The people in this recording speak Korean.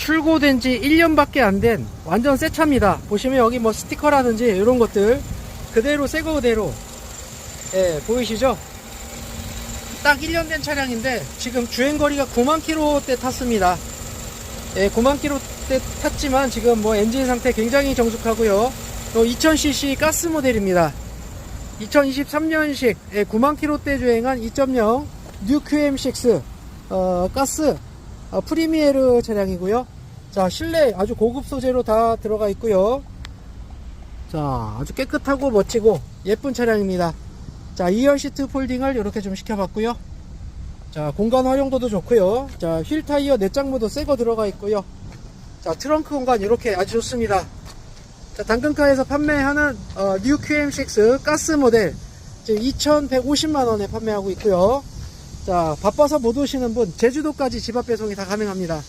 출고된 지 1년밖에 안 된 완전 새 차입니다. 보시면 여기 뭐 스티커라든지 이런 것들 그대로 새거 그대로 예, 보이시죠? 딱 1년 된 차량인데 지금 주행거리가 9만 킬로대 탔습니다. 예, 9만 킬로대 탔지만 지금 뭐 엔진 상태 굉장히 정숙하고요. 또 2000cc 가스 모델입니다. 2023년식 9만 킬로대 주행한 2.0 뉴QM6 어, 가스 어, 프리미에르 차량이고요. 자 실내 아주 고급 소재로 다 들어가 있고요. 자 아주 깨끗하고 멋지고 예쁜 차량입니다. 자 2열 시트 폴딩을 이렇게 좀 시켜봤고요. 자 공간 활용도도 좋고요. 자 휠 타이어 내장모도 새 거 들어가 있고요. 자 트렁크 공간 이렇게 아주 좋습니다. 자, 당근카에서 판매하는 어, 뉴 QM6 가스 모델 지금 2,150만 원에 판매하고 있고요. 자, 바빠서 못 오시는 분 제주도까지 집앞 배송이 다 가능합니다.